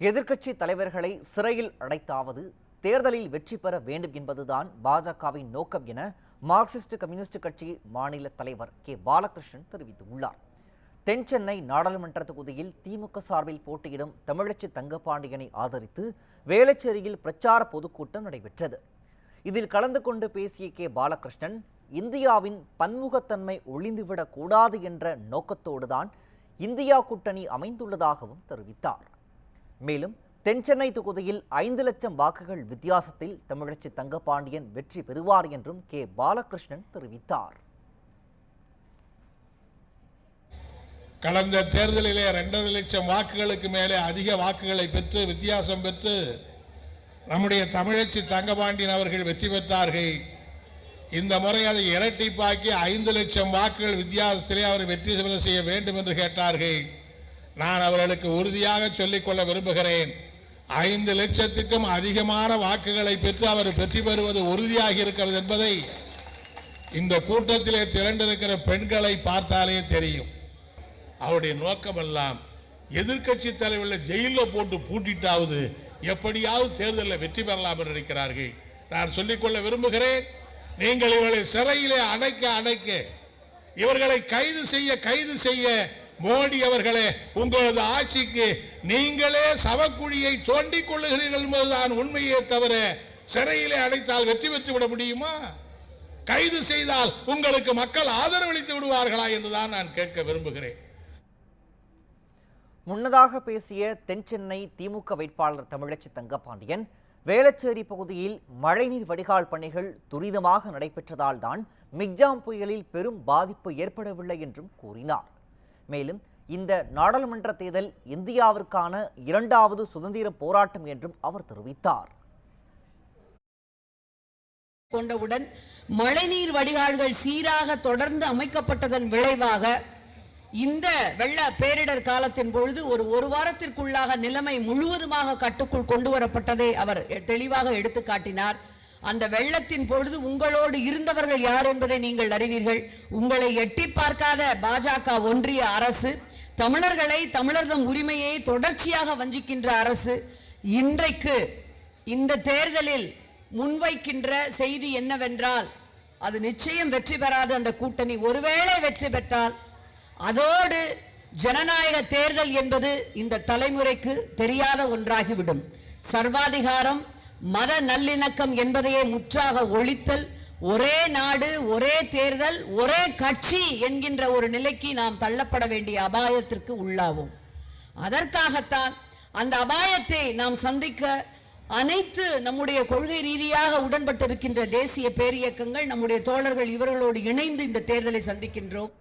எதிர்க்கட்சி தலைவர்களை சிறையில் அடைத்தாவது தேர்தலில் வெற்றி பெற வேண்டும் என்பதுதான் பாஜகவின் நோக்கம் என மார்க்சிஸ்ட் கம்யூனிஸ்ட் கட்சி மாநில தலைவர் கே. பாலகிருஷ்ணன் தெரிவித்துள்ளார். தென் சென்னை நாடாளுமன்ற தொகுதியில் திமுக சார்பில் போட்டியிடும் தமிழச்சி தங்கபாண்டியனை ஆதரித்து வேளச்சேரியில் பிரச்சார பொதுக்கூட்டம் நடைபெற்றது. இதில் கலந்து கொண்டு பேசிய கே. பாலகிருஷ்ணன் இந்தியாவின் பன்முகத்தன்மை ஒளிந்துவிடக் கூடாது என்ற நோக்கத்தோடுதான் இந்தியா கூட்டணி அமைந்துள்ளதாகவும் தெரிவித்தார். மேலும் தென்சென்னை தொகுதியில் ஐந்து லட்சம் வாக்குகள் வித்தியாசத்தில் தமிழச்சி தங்கபாண்டியன் வெற்றி பெறுவார் என்றும் கே. பாலகிருஷ்ணன் தெரிவித்தார். கடந்த தேர்தலிலே இரண்டரை லட்சம் வாக்குகளுக்கு மேலே அதிக வாக்குகளை பெற்று வித்தியாசம் பெற்று நம்முடைய தமிழச்சி தங்கபாண்டியன் அவர்கள் வெற்றி பெற்றார்கள். இந்த முறை அதை இரட்டிப்பாக்கி ஐந்து லட்சம் வாக்குகள் வித்தியாசத்திலே அவர் வெற்றி செய்ய வேண்டும் என்று கேட்டார்கள். நான் அவர்களுக்கு உறுதியாக சொல்லிக்கொள்ள விரும்புகிறேன். ஐந்து லட்சத்துக்கும் அதிகமான வாக்குகளை பெற்று அவர் வெற்றி பெறுவது உறுதியாக இருக்கிறது என்பதை இந்த கூட்டத்திலே திரண்டிருக்கிற பெண்களை பார்த்தாலே தெரியும். அவருடைய நோக்கமெல்லாம் எதிர்க்கட்சி தலைவர்களை ஜெயிலில் போட்டு பூட்டிட்டாவது எப்படியாவது தேர்தலில் வெற்றி பெறலாம் என்று நினைக்கிறார்கள். நான் சொல்லிக்கொள்ள விரும்புகிறேன் நீங்கள் இவர்களை சிறையிலே அடைக்க அடைக்க இவர்களை கைது செய்ய கைது செய்ய மோடி அவர்களே உங்களது ஆட்சிக்கு நீங்களே சவக்குழியை தோண்டிக் கொள்ளுகிறீர்கள் என்பதுதான் உண்மையே தவிர சிறையிலே அடைத்தால் வெற்றி பெற்று விட முடியுமா? கைது செய்தால் உங்களுக்கு மக்கள் ஆதரவளித்து விடுவார்களா என்றுதான் நான் கேட்க விரும்புகிறேன். முன்னதாக பேசிய தென்சென்னை திமுக வேட்பாளர் தமிழச்சி தங்கபாண்டியன் வேளச்சேரி பகுதியில் மழைநீர் வடிகால் பணிகள் துரிதமாக நடைபெற்றதால் தான் மிக்ஜாம் புயலில் பெரும் பாதிப்பு ஏற்படவில்லை என்றும் கூறினார். மேலும் இந்த நாடாளுமன்ற தேர்தல் இந்தியாவிற்கான இரண்டாவது சுதந்திர போராட்டம் என்றும் அவர் தெரிவித்தார். கொண்டவுடன் மழைநீர் வடிகால்கள் சீராக தொடர்ந்து அமைக்கப்பட்டதன் விளைவாக இந்த வெள்ள பேரிடர் காலத்தின் பொழுது ஒரு ஒரு வாரத்திற்குள்ளாக நிலைமை முழுவதுமாக கட்டுக்குள் கொண்டு வரப்பட்டதை அவர் தெளிவாக எடுத்து காட்டினார் அந்த வெள்ளத்தின் பொழுது உங்களோடு இருந்தவர்கள் யார் என்பதை நீங்கள் அறிவீர்கள். உங்களை எட்டி பார்க்காத பாஜக ஒன்றிய அரசு தமிழர்களை தமிழர்தம் உரிமையை தொடர்ச்சியாக வஞ்சிக்கின்ற அரசு இன்றைக்கு இந்த தேர்தலில் முன்வைக்கின்ற செய்தி என்னவென்றால் அது நிச்சயம் வெற்றி பெறாத அந்த கூட்டணி ஒருவேளை வெற்றி பெற்றால் அதோடு ஜனநாயக தேர்தல் என்பது இந்த தலைமுறைக்கு தெரியாத ஒன்றாகிவிடும். சர்வாதிகாரம் மத நல்லிணக்கம் என்பதையே முற்றாக ஒழித்தல் ஒரே நாடு ஒரே தேர்தல் ஒரே கட்சி என்கின்ற ஒரு நிலைக்கு நாம் தள்ளப்பட வேண்டிய அபாயத்திற்கு உள்ளாவோம். அதற்காகத்தான் அந்த அபாயத்தை நாம் சந்திக்க அனைத்து நம்முடைய கொள்கை ரீதியாக உடன்பட்டிருக்கின்ற தேசிய பேரியக்கங்கள் நம்முடைய தோழர்கள் இவர்களோடு இணைந்து இந்த தேர்தலை சந்திக்கின்றோம்.